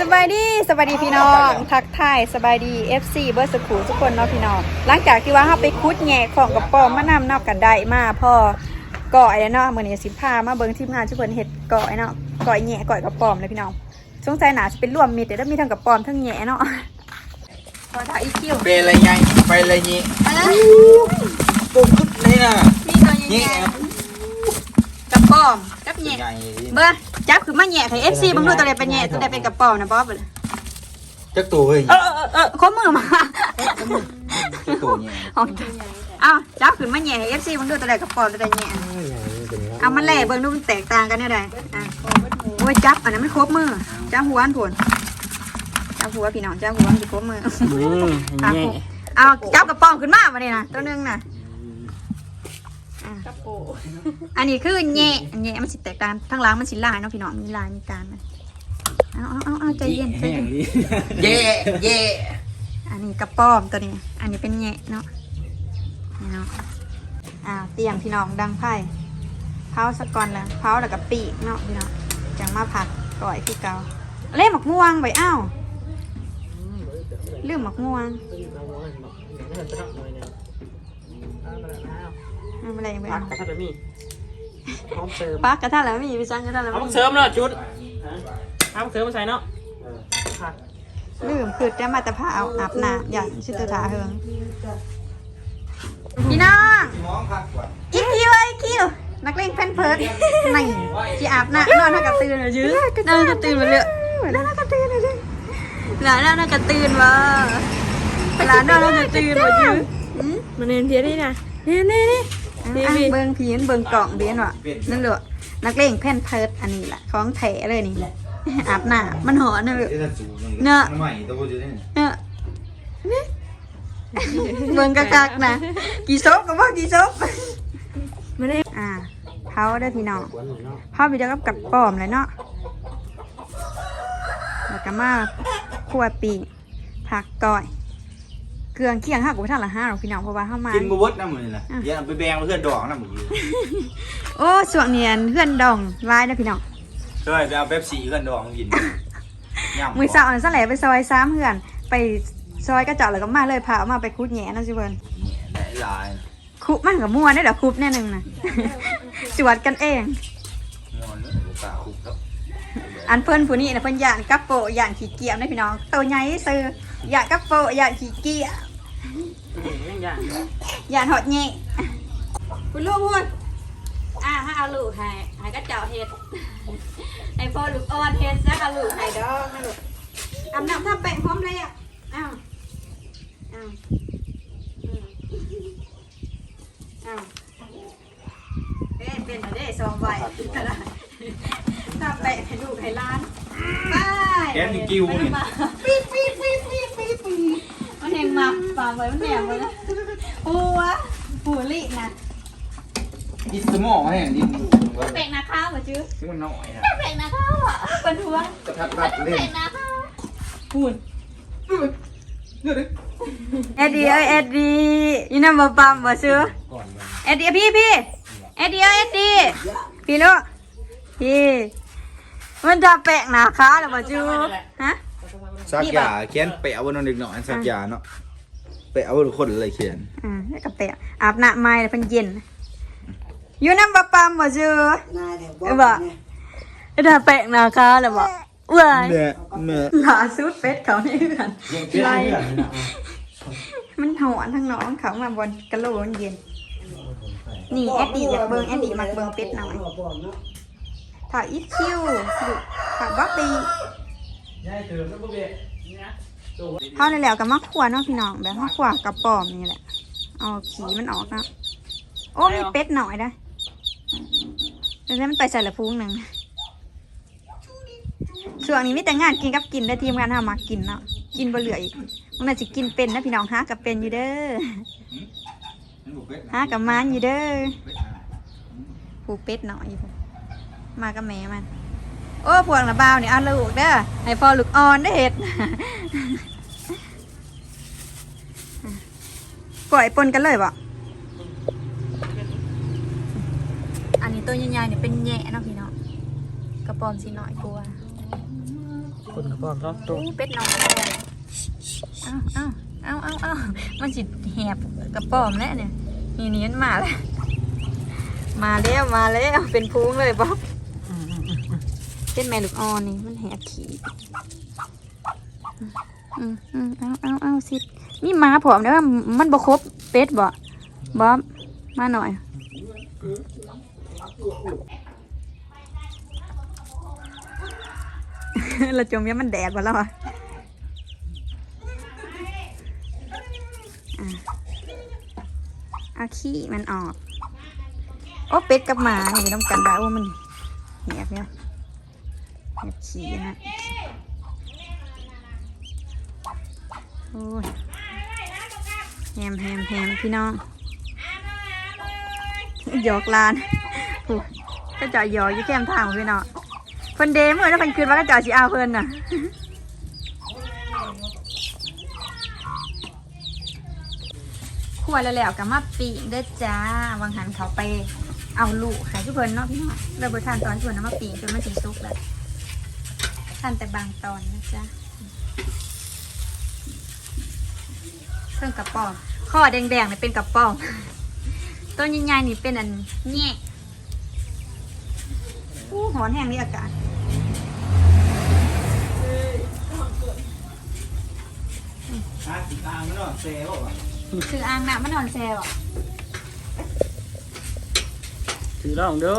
สบายดีสบายดีพี่น้องทักทายสบายดี FC เบอร์สกูทุกคนเนาะพี่น้องหลังจากที่ว่าเฮาไปคุดแงะของกระป๋อมมานำนอกกันได้มาพ่อก่อยแล้วเนาะมื้อนี้สิพามาเบิ่งทีมงานทุกคนเฮ็ดก่อยเนาะก่อยแงะก่อยกระป๋อมเลยพี่น้องสงสัยหนาสิเป็นรวมมิตรเดี๋ยวมีทั้งกระป๋อมทั้งแงะเนาะพอถ่ายอีคิวเป็นอะไรไงไปอะไรงี้ปุ๊บนี่นะมีตัวใหนี่ญ่ๆกระ ป๋อมกับแงะไงเบิ่งจับคือมาแงะให้ FC เบิ่งดูตัวใดเป็นแงะตัวใดเป็นกระป๋อมนะบ๊อบจักตัวเฮ้ยเออเออเออข้อมือมาจักตัวเนี่ยเอาเอาจับขึ้นมาแหย่ให้ FC มันดูตัวใดกับปอมตัวใดแหย่เอามันแหล่เบิ่งดูมันแตกต่างกันเนี่ยใดอะโอ้ยจับอันนั้นมันครบมือจับหัวอันผลจับหัวพี่น้องจับหัวมันจะครบมืออืมอะแง่เอาจับกระป๋องขึ้นมาวันนี้นะตัวหนึงน่ะ อะอันนี้คือแหย่แหย่มันสิแตกต่างทั้งหล้างมันสิลายเนาะพี่น้องมีลายมีการมันเอาเอาเอาเอาใจเย็นใจเย็นเย่เย่อันนี้กระป้อมตัวนี้ อันนี้เป็นแงะเนาะนี่เนาะอ่าเตรียมพี่น้องดังไพ่เผาสะก่อนแล้วเผาแล้วก็ปีกเนาะพี่น้องจังมาผัดก่อยคือเกาเล่หมักม่วงไปอ้าวลืมหมักม่วง ไม่เป็นไรไม่ปักเป็นกระไรทะแบบนี้พร้อมเสริมปักกระทะแล้วไม่มีไปจังกระทะแล้วเอาไม่มามีเสริมเนาะชุดเอามาเสริมมาใส่เนาะผักลืมคือจะมาแต่ผ้าเอาอาบน้ำอย่าชิดตัวถาเฮิงพี่น้องมองพักก่อนอีคิวไอคิวนักเลงแพนเพิร์ดนี่จีอาบน้ำนอนนักกระตื่นเลยยื้อนอนกระตื่นมาเลยนอนนักกระตื่นเลยหลานนอนนักกระตื่นมาหลานนอนนักกระตื่นมายื้อ มันเน้นเพี้ยนี่นะนี่นี่นี่ อะเบิ้งผีนเบิ้งกล่องเบียนวะนั่นเหรอนักเลงแพนเพิร์ดอันนี้แหละของแถเลยนี่ อาบน้ำมันหอนนะเลยเดี๋ยวจะสูงเนอะ ใหม่ตัวจะได้เนี่ยนี่เบิ้งกักๆนะ กี่ซบก็ว่ากี่ซบไม่ได้ อ่าเผาได้อพี่น้องพาไปเจอกับกับป้อมเลยเนาะแล้วก็มาคั่วปีกผักก่อย เกลืองเคียงหักกูท่านละห้าหรอกพี่น้องเพราะว่าเข้ามากินบวชน้ำมือนี่แหละเดี๋ยวเอาไปแบงเพื่อนดอกน้ำมือโอ้ส่วนเนียนเพื่อนดองลายนะพี่น้องเคยไปเอาเป๊ปซี่เพื่อนดอกกินย่ำมือเสาร์นั่นสแหละไปซอยซ้ำเพื่อนไปซอยกระเจาะแล้วก็มาเลยพาเอามาไปคุดแหน่นะสิเพื่อนได้หลายคุบมันกับมัวได้เดี๋ยวคุบแน่นึงนะจวดกันเองงอนเลยบุกาคุกครับอันเพื่อนผู้นี้นะเพื่อนย่านกับโปะย่านขี้เกียจนะพี่น้องตัวใหญ่ซื้ออย่านกับโปะย่านขี้เกียจ ยังยังอย่าหอดเงี้ยคุณลูกพูดอ่าถ้าเอาลูกให้ให้ก็เจ้าเฮ็ดให้พ่อลูกอ่อนเฮ็ดซะเอาลูกให้ดอกนะลูกอาบน้ำถ้าแป้งพร้อมเลยอะอ้าวอ้าวอืมอ้าวเอ๊ะเป็นอะไรสองใบก็ได้ถ้าแป้งให้ลูกให้หล้านไปแกนดิกิ้วนี่ ปี๊ดปี๊ดปี๊ดปี๊ดปี๊ดปี๊ ดมันแหงมาฝากไว้มันแหงไว้นะหัวหัวลินะดิสมอแห้งดินแปลงนาข้าวเหรอจื้อซึ่งมันน้อยนะแปลงนาข้าวอะเป็นหัวกระทัดรัดเล่แปลนงนาข้าวพูดเอ็ดดี้เอ้ยเอ็ดดี้ยี่น้ำมาปั๊มบ่ซื้อเอ็ดดี้พี่พี่เอ็ดดี้เอ้ยเอ็ดดี้พี่ลูกพี่มันจะแปลงนาข้าวเหรอบ่จื้อฮะ สักยาเขียนเปะเอาบนนเด็กหน่อยสักยาเนาะเปะเอาบนคนเลยเขียนอ่าแล้วก็แปลงอาบน้ำไม้แล้วเพิ่นเย็นอยู่น้ำมาปั๊มบ่ซื้อเออบ่แล้วถ้าแปลงนาข้าวเหรอบ่ว้ายเนี่ยเนี่ยหาซูดเป็ดเขานี่กันไล่มันหอนทั้งน้องเขามาบนกระโหลกเย็น นี่แอดดี้อยากเบิงแอดดี้มักเบิงเป็ดหน่อยถ่ายอีคิวถ่ายบ๊อบบี้ เขาในแล้วกับมะขวเนาะพี่น้องแบบมะขวกับปอมนี่แหละเอาขีมันออกเนาะโอ้มีเป็ดหน่อยนะแล้วมันไปใส่ละพุงหนึ่งช่วงนี้มีแต่งานกินกับกินได้อทีมงานทำมากินเนาะกินบ่เหลืออีกมันน่าจะกินเป็นนะพี่น้องฮะกับเป็นอยู่เด้อฮะกับมันอยู่เด้อผูกเป็ดหน่อยอยู่มากับแม่มัน โอ้พวงละบ่าวนี่เอาลูกเด้อให้พอลูกอ่อนได้อเห็ดปล่อยปนกันเลยบ่อันนี้ตัวใหญ่ๆเนี่ยเป็นแหย่เนาะพี่น้องกระปอมสีน้อยกลัวาคนกระป๋อมรอบตัวเป็ดน้อยเอาเอาเอาเอาเอามันสิแหบกระป๋อมแล้วเนี่ยนี่นี่มันมาแล้ว มาแล้วมาแล้วเป็นพุงเลยบ๊อบอืมอืมอืมอืม เป็นแม่ลูกอ่อนนี่มันแหบขี่อืมอืมเอาเอาเอาสิมีหมาผอมได้ว่ามันบ่ครบเป็ดบ่บ๊อบมาหน่อยเราจมยังมันแดดกว่าแล้วอะอะเอาขี้มันออก โอ้เป็ดกับหมานี่ต้องกันได้ว่ามันเหียบเนี่ย เหียบขี้นะโอ้ยแฮมแฮมแฮมพี่น้องหยอกลานก็จะหยอกยู่แก้มทางพี่น้องเพิ่นเดมื่อแล้วเพิ่นคืนว่าก็จะสิเอาเพิ่นน่ะขวดแล้วแล้วกับมาปีกเด้อจ้าวางหันเขาไปเอาลูกค่ะทุกคนเนาะพี่น้องเราบทานตอนชวนน้ำมาปีกจนมันสีสุกแล้ว ทานแต่บางตอนนะจ๊ะเครื่องกระป๋องข้อแดงๆเนี่ยเป็นกระป๋องต้นใหญ่ๆนี่เป็นอันแง่อู้หอนแห้งนี่อากาศอะติดตามมันเนาะเซ่บ่วะคืออ่างน้ำมันนอนแซวอะถือลองดู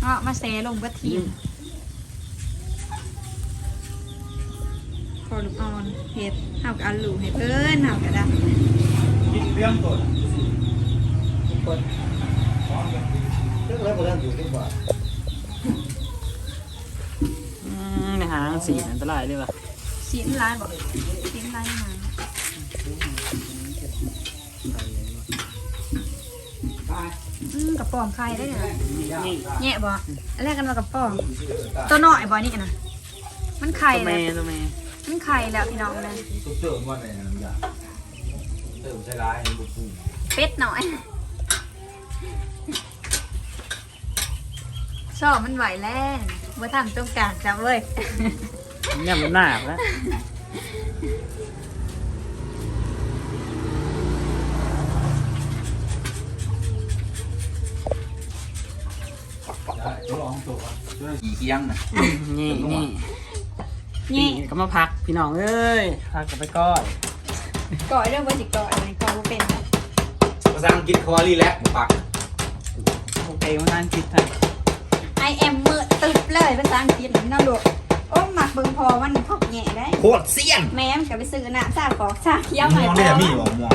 เนาะมาแซลงกระทีม อลูกอ่อนเห็ดเฮากับอาลูกให้เพิ่นเฮากับได้กินเรื่องตัวเปิดเรื่องแล้วบ่ได้อยู่ที่บ่อืมในหางสีอันตรายเลยว่ะสีนลายบอกสีนลายมาอืมกระป๋อมไข่ได้เนี่ยนี่แง่บ่อันแรกกันว่ากระป๋อมตัวน้อยบ่นี่นะมันไข่ตัวแล้แม่วตัวแม่ มันไข่แล้วพี่น้องเลยตุ๊กเติมว่าไหนน้ำยาเติมใส่ร้ายให้บุกปูเป็ดหน่อยชอบมันไหวแล้วว่าทำต้องการจับเลยเนี่ยมันหนาบแล้วได้ลองตัวช่วยกี่เคียงน่ะนี่นี่นี่นี่ก็มาพัก พี่น้องเอ้ยพักกันไปก่อนก่อยเรื่องว่าจิก่อยอะไรก่อยว่าเป็น ภาษาอังกฤษเขาว่ารีแลกซ์บ่ปักโอเคมาทานคิดไทยไอแอมมือตึบเลยภาษาอังกฤษหรือน่าลูกโอ้หมักเบิ่งพอมันทอกแง่ได้ โคตรเสี้ยนแม่มนกับไปซื้อน้ำซาฟอกซาเคี้ยวมใหม่องพได้อมีบ่มอง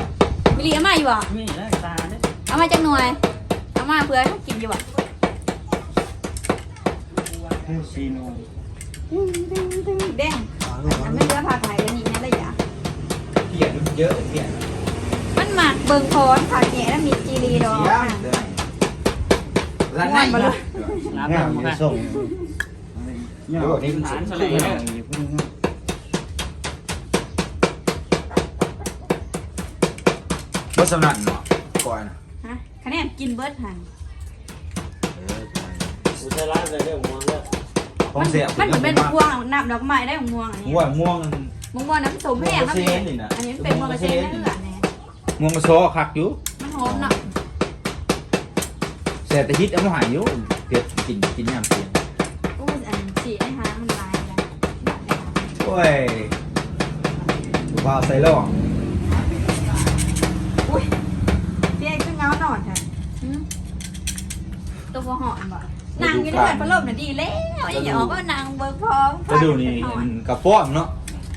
มิลลีเอามาอยู่บ่นี่นะตาเนี่ยเอามาจากหน่วย เอามาเพื่อให้กินอยู่บ่ซีโน แดง อันไม่เหลือผักไหนกันนี่นั่นเลยอย่าเพี้ยนเยอะเพี้ยนมันหมักเบิ่งพอนผักแง่แล้วมีจีรีดอกเสียเด้อร้านไหนบ่ล่ะน้ำงาตามลจะมาส่งเดี๋ยวนี้มันฐานสุสดลายบ่สำนักเนาะก่อนน่ะฮะคะแนนกินเบิร์ดหัน เอออุตราเลยเรื่องมองแล้ว ของเสียมันเหมือนเป็นมะม่วงน้ำดอกไม้ได้มะม่วงอันนี้ม่วงม่วงมะม่วงน้ำผสมแห้งครับม่วงกระเซ็นนี่นะอันนี้มันเป็นมะม่วงกระเซ็นนั่นแหละเนี่ยม่วงกระโซคักอยู่มันหอมเนาะเสียแต่ฮิตเอามาหายอยู่เผ็ดกินกินยามเสียงอู้อันฉีไอ้หามันลายแล้วโอ้ยว้าวใส่ล่องอุ้ยเจ๊ขึ้นเงาหนอนค่ะหืมตัวพอหอนบ่ นางอยู่ในแบบพัดลมน่ะดีแล้วอย่าออกว่านางเบิกพร้อมแล้วดูนี่กระป้อมเนาะ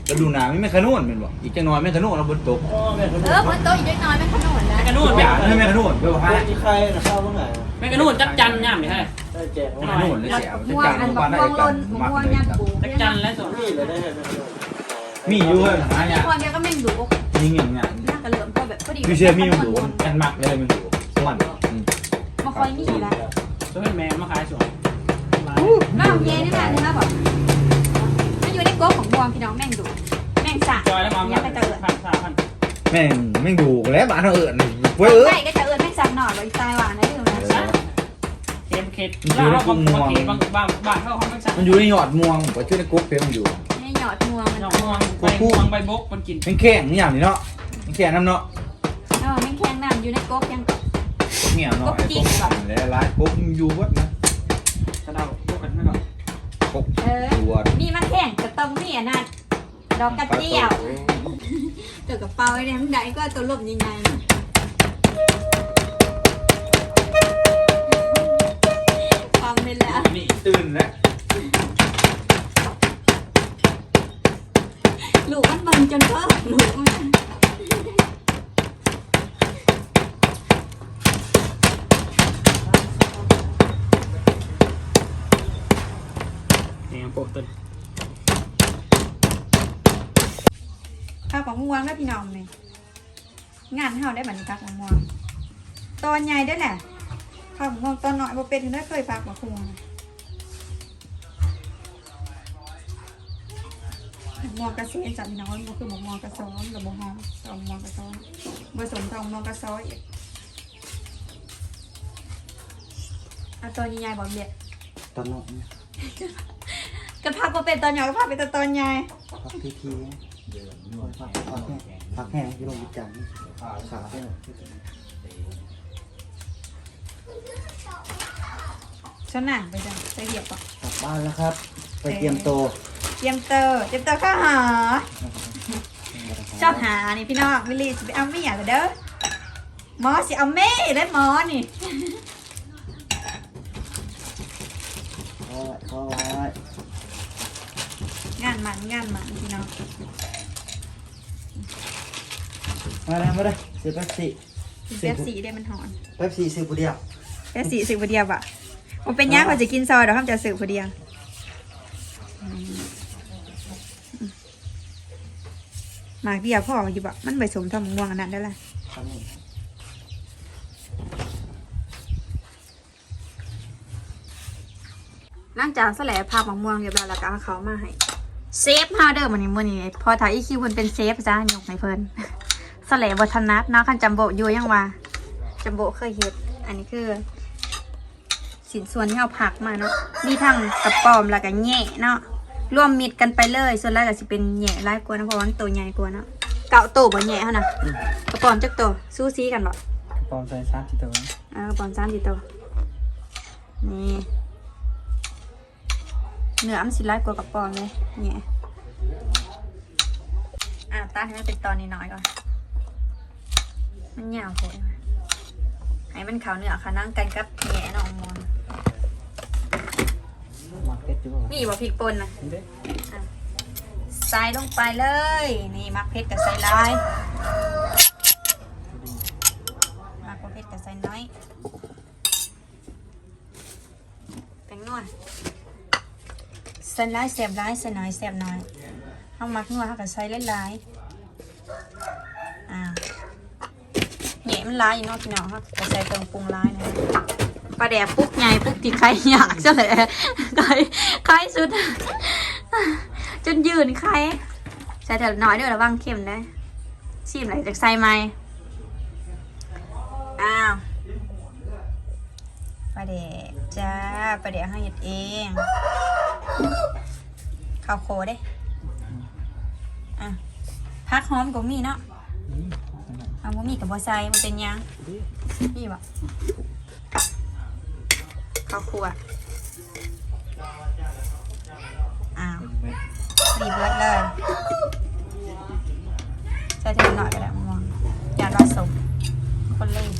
แล้วดูหนาไม่แม่ขนุนเป็นบ่อีกจังน้อยแม่ขนุนเราบนตกโอ้แม่คนเออมันโตอีกเล็กน้อยมันขนมแล้วแม่กระนู่นอย่าให้แม่ขนุนไปว่าให้ที่ใครนะเข้าเมื่อไหร่แม่กระนู่นจักจันย่ำนี่ให้ได้แจกแม่ขนุนเลยแล้วเสียม่วงอันบักม่วงลนม่วงยัดปูจักจันและส่วนนี่เลยได้ไหมมีอยู่เฮ้ยหาเนี่ยคนเดียวก็แม่งดุมีเงี้ยเงี้ยน่ากระเหลื่อมก็แบบพอดีคือเชื่อมีมันดูกันมักเลยมันดูมันมาคอยมีแล้ว ช่วยแม่มาขายสวนน้องเย่นี่แหละนี่นะบอกมันอยู่ในโก๊กของม่วงพี่น้องแม่งดุแม่งสะจอยแล้วมายังไปเจอพันสามพันแม่งแม่งดูแล้วบ้านเราเอิญเว้ยเออใกล้ก็จะเอิญแม่งสั่งหน่อยบริตายหวานนะพี่น้องนะเค็มเค็มแล้วเขาบางบางบางบางบางเขาเขาไม่ใช่งมันอยู่ในหยอดม่วงผมก็ช่วยในกุ๊กเพลมันอยู่นี่หยอดงวงมันน้องม่วงใบม่วงใบบกมันกินแข็งอย่างนี้เนาะแข็งน้ำเนาะเออไม่แข็งน้ำอยู่ในก๊กยัง เหนียวเนาะไอ้พวกสั่งเลยร้ายปุ๊บอยู่วัดนะกระเดาพวกกันไม่ก่อนปุ๊บเออ ตัวมีมันแข็งกระต้มนี่อะนั่นดอกกระเจียวเจอกระเป๋าไอ้เนี่ยมันได้ก็ตัวลมยังไงฟังไปแล้วนี่ตื่นแล้วลูกมันเบังจนเพิ่ลูกมัน เนี่ย โปะต้นข้าวของม่วงแล้วพี่น้องนี่งานเฮาได้บัดนี้พักของม่วงตอนใหญ่ได้แหละข้าวของม่วงตอนน้อยบ่เป็นได้เคยพักมาคุงม่วงกระเซียนจับพี่น้องมันบ่คือหมกม่วงกระซ้อนหรือบ่ฮอมตองม่วงกระซ้อนผสมทองม่วงกระซ้อยอีกเอาตอนใหญ่ๆบ่เบียดตอนนอกเนี่ย กระพักบ่เป็นตอนใหญ่กระพักเป็นแต่ตอนใหญ่พักทีทีพักพักแห้งพักแห้งที่โรงวิจารณ์ขาแห้งฉันหนังไปจ้ะไปเหยียบก่อนกลับบ้านแล้วครับ ไปเตรียมโตเตรียมเตอร์เตรียมเตอร์ข้าวหาชอบหานี่พี่น้องวิลลี่จะไปเอาเมียเหรอเด้อหมอสิเอาเม่ได้หมอนี่คอยคอย งานมันงานมันพี่น้องมาแล้วมาเลยซื้อแป๊บซี่กินเป๊ปซี่ได้มันหอนแป๊บซี่ซื้อผู้เดียวเป๊ปซี่สึกผู้เดียวอะมันเป็นยังเขาจะกินซอยเดี๋ยวเขาจะสึกผู้เดียวอืมหมากเดียวพ่ออยู่บะมันผสมทำม่วงอันนั้นได้ละทำนี่หลังจากแสลภาพมะม่วงเรียบร้อยแล้วก็เอาเขามาให้ เซฟฮาเดอร์มันนี่มันนี่พอถ่ายอีคิวมันเป็นเซฟจ้ายกให้เพิ่นสแลบทันนัดเนาะคันจำโบอยู่ยังว่าจำโบเคยเฮ็ด อันนี้คือ สินส่วนที่เอาผักมาเนาะมีทั้งกระป๋อมแล้วก็แง่เนาะรวมมิดกันไปเลย ส่วนแรกก็สิเป็นแง่ร้ายกว่านะเพราะว่ามันตัวใหญ่กว่าเนาะเก่าโตบ่แง่เท่านะกระป๋อมจักโตสู้ซีกันบ่ปอมใส่ซาที่ตัวอ่ากระป๋อมสามสี่โตนี่ เนื้อมันสิร้ายกว่ากระป๋อมเลยแง่อะตัดให้มันเป็นตอนนี้น้อยก่อน มันยาวโพดให้มันขาวเนื้อขานั่งกันกับแง่น้องมอนมาร์เก็ตจุ๊บมีบ่พริกป่นนะใส่ลงไปเลย นี่มักเผ็ดกับใส่ลายมักบ่เผ็ดกับใส่น้อยแป้งนวดใส่ร้ายแสบร้ายใส่น้อยแสบน้อยเอามักนวดเขาก็ใส่หลายๆอ่าเหนียมันร้ายอยู่นอกพี่น้องเขาก็ใส่เครื่องปรุงร้ายนะปลาแดกปุ๊กใหญ่ปุ๊กที่ใครอยากจะเลยใครใครสุด จนยืนใครใส่แต่น้อยด้อระวังเข็มนะชิมไหลจากใส่ไหมอ้าวปลาเด็กจ้าปลาเด็กให้เห็ดเอง ข้าวโคเด้อะพักหอมก็มีเนาะเอาบ่มีกับบ่ใส่มันเป็นยังนี่บ่ข้าวคั่วอ้าว รีเบิร์ดเลยใส่เทหน่อยก็ได้มองยาดอสมคนเล่น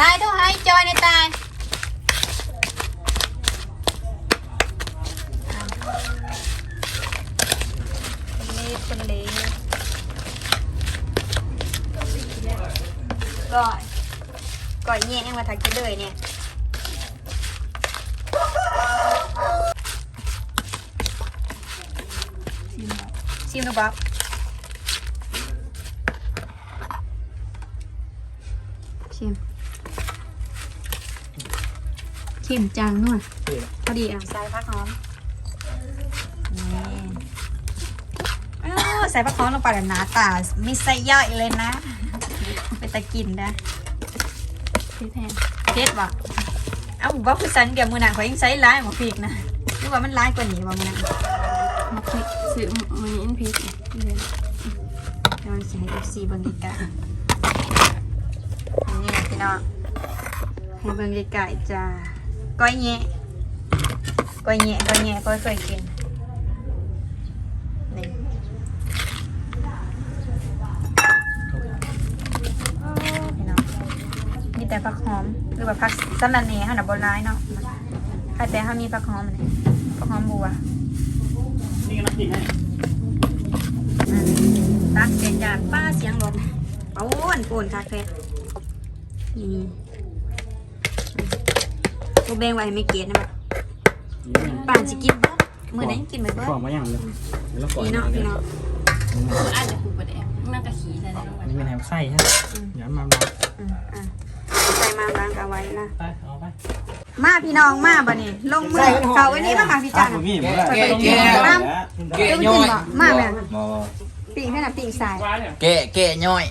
ตายทุกให้จอยในตายคนเล่นคนเล่น ก่อยก่ อยเงี้ยยังมาทักกินเลยเนี่ยชิมดูบ๊อบชิมชิมจังนู่นพอดีอะใส่ผักหอมนี่อ้าใส่ผักหอมลงไปแล้วหนาตาไม่ใส่ย่อยเลยนะแต่กินนะ พี่แพนเจ็ดบ่เอ้าบอกคือสันเดี๋ยวมือหนังเขายังใช้ร้ายหมอพริกนะหรือว่ามันร้ายกว่านี้บ่มือหนังมาพริกซื้อมื้อนี้อันพริกเดือนเดี๋ยวมันสิให้เอฟซีเบิ่งไกลๆอันนี้นะพี่น้องให้เบิ่งไกลๆจ้าก้อยแงะก้อยแงะก้อยแงะก้อยเคยกินนี่พี่น้องมี แต่ผักหอมหรือว่าผักสะระแหน่เฮาน่ะบ่ร้ายเนาะถ้าแต่เฮามีผักหอมอันนี้ผักหอมบัวนี่ก็น้ำจิ้มให้ตักเสียงจานป้าเสียงรถโอ้นปูนคาเฟ่นี่กูแบ่งไว้ให้ไม่เกลียดนะแบบป่านสิกินเบิดมื้อไหนกินไปเบิดกล่องมาอย่างเลยแล้วก่อนพี่น้องพี่น้องอาจจะผูกประแดงน่ากะขี้ใส่ได้ลงไปอันนี้เป็นแฮมไส้ฮะเดี๋ยวมามาอืมอะใส่ มาล้างเอาไว้นะ ไปเอาไปมาพี่น้องมาบ่นี่ลงมือเขาไว้นี่มาค่ะพี่จันมีบ่แกะแกะน้แกะำย่อยบ่มาแม่มอปิ่งให้น่ะปิ่งใส่ว้าเนี่ยแกะแกะย่อย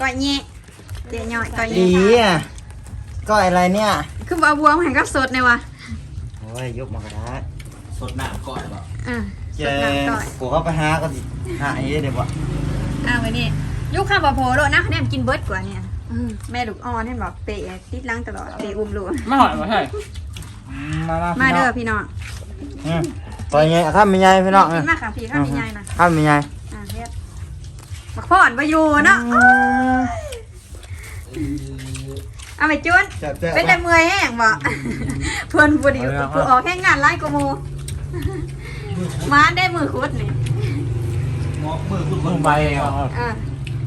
ก้อยแงะเจ๊ย่อยก้อยดีแงะอะก็อะไรเนี่ยคือบ่เอาบัวมาให้กับสดเนี่ยวะโอ้ยยกมากระดาษสดน้ำก่อนบ่อะสเจดน้ำก้อยกูเข้าไปหาก็สิหาไอ้เดี๋ยวบ่อ้าวไว้นี่ยุคข้าวบะโพโลดนะคะแนนกินเบิร์ดกว่าเนี่ย แม่ลูกอ่อนเห็นบอกเปะติดล้างตลอดเปะอุ้มลูกไม่หอยมาใช่มามามาเด้อพี่น้องปล่อยไงข้ามมีไงพี่น้องกินมากค่ะพี่ข้าวมีไงนะข้ามมีไงอะเฮ็ดบักพ่อนมาอยู่เนาะเอาไปจุนเป็นแต่เมื่อยแห้งบ่เพื่อนผู้ดีผู้ออกแห้งงานไล่กูมูมาได้มือคุดนี่มอกมือคุณลงไปเอาอะ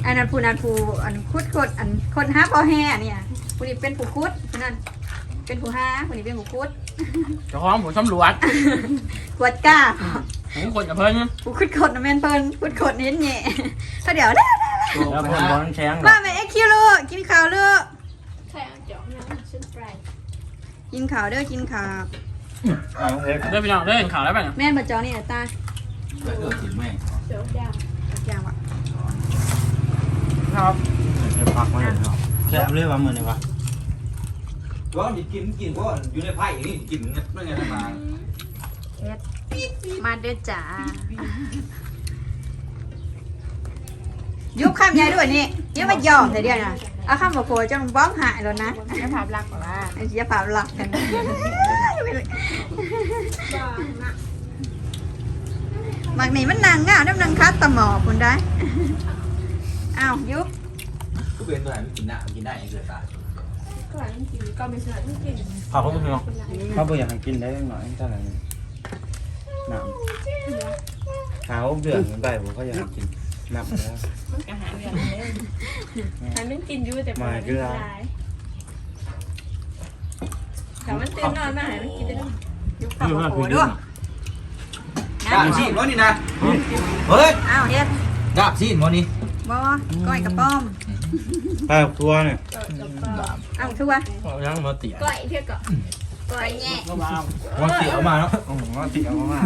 อันนั้นผู้นั้นผู้อันคุดคุดอันคนหาพอแห่เนี่ยผู้นี้เป็นผู้คุดผู้นั้นเป็นผู้หาผู้นี้เป็นผู้คุดเจ้าของผมตำรวจกวดก้าผมคนกับเพิ่นกูคุดขดนะแม่นเพิ่นคุดขดเน้นแหน่ถ้าเดี๋ยวได้แล้วคนบอลแข้งมาแม่เอ็กคิวลูกกินข้าวเด้อใช่เอาเจาะน้ำชิ้นปลายกินข้าวเด้อกินข้าวเอาเฮ้ยเด้อพี่น้องเด้อเห็นข่าวแล้วป่ะเนี่ยแม่นบ่จอนี่อะตาไปเออกินแม่งเจาะยางอย่างวะ ครับเดี๋ยวพักไว้เนาะแค่เรียกว่ามือนี่วะก็ดิกินกินก็อยู่ในไผ่นี่กินไม่ไงมาเฮ็ดมาเด้อจ้ายุบคำยายด้วยนี่อย่ามาหยอกแต่เดียวนะเอาคำบ่โพจะมันบ้องหายแล้วนะจะภาพลักษณ์แบบว่าไอ้เสียภาพลักษณ์กันมักนี่มันนางง่าวน้ำนางคัดตะหมอคุณได้ อ้าวยุบก็เป็นตัวไหนมันกินได้กินได้ยังเกิดตายก่อนกินก็ไม่ใช่ไม่กินขอบคุณพี่น้องเขาบอกอยากให้กินได้หน่อยเท่าไหร่น้ำเขาเดือดไปผมเขาอยากให้กินน้ำแล้วมันก็หาเรื่องเลยให้มันกินอยู่แต่มันไม่ตายแต่มันตื่นนอนมาให้มันกินได้แล้วยุบคำบ่โพด้วยดาบซีนวะนี่นะเฮ้ยอ้าวเฮ็ดดาบซีนวะนี่ บ่ก้อยกระป้อมไปทัวร์เนี่ยอ้าวคือว่าเอายังมาเตี๋ยก้อยเพื่อก่อนก้อยแง่ก็มาวันเสียวมาเนาะโอ้โหติเอามาก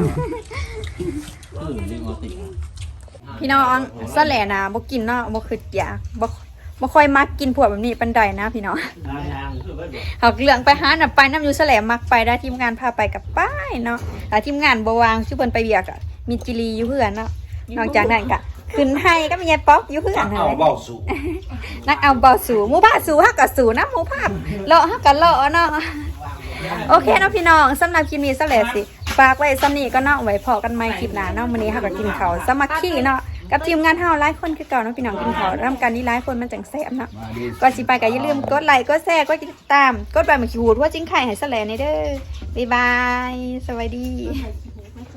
เออเรียกว่าติพี่น้องสะแหล่นะบ่กินเนาะบ่คืออยากบ่บ่ค่อยมักกินพวกแบบนี้ปานใดนะพี่น้องยางคือเพิ่นบอกหากเรื่องไปหาน่ะไปน้ำอยู่สะแหลมมักไปได้ทีมงานพาไปกับป้ายเนาะแต่ทีมงานบ่วางชื่อเพิ่นไปเบียกอะมีจิรีอยู่เพื่อนเนาะนอกจากนั้นก็ ขึ้นให้ก็มียายป๊อกอยู่เพื่อนนั่นเอาแหละเบาสูนักเอาเบาสู่หมู่บ้านสู่ฮักกับสู่นะหมู่ภาพเลาะฮักกับเลาะเนาะโอเคเนาะพี่น้องสำหรับคลิปนี้สะแหลสิฝากไว้ซ้ำนี้ก็เนาะไว้พอกันใหม่คลิปหน้าเนาะมื้อนี้เฮาก็กินข้าวสามัคคีเนาะกับทีมงานเฮาหลายคนคือเก่าเนาะพี่น้องกินข้าวร่วมกันนี่หลายคนมันจังแซ่บเนาะมาดิก่อนสิไปก็อย่าลืมกดไลค์กดแชร์กดติดตามกดใบมะขีหูดว่าจิ้งไข่ให้แสลนในเด้อบ๊ายบายสวัสดี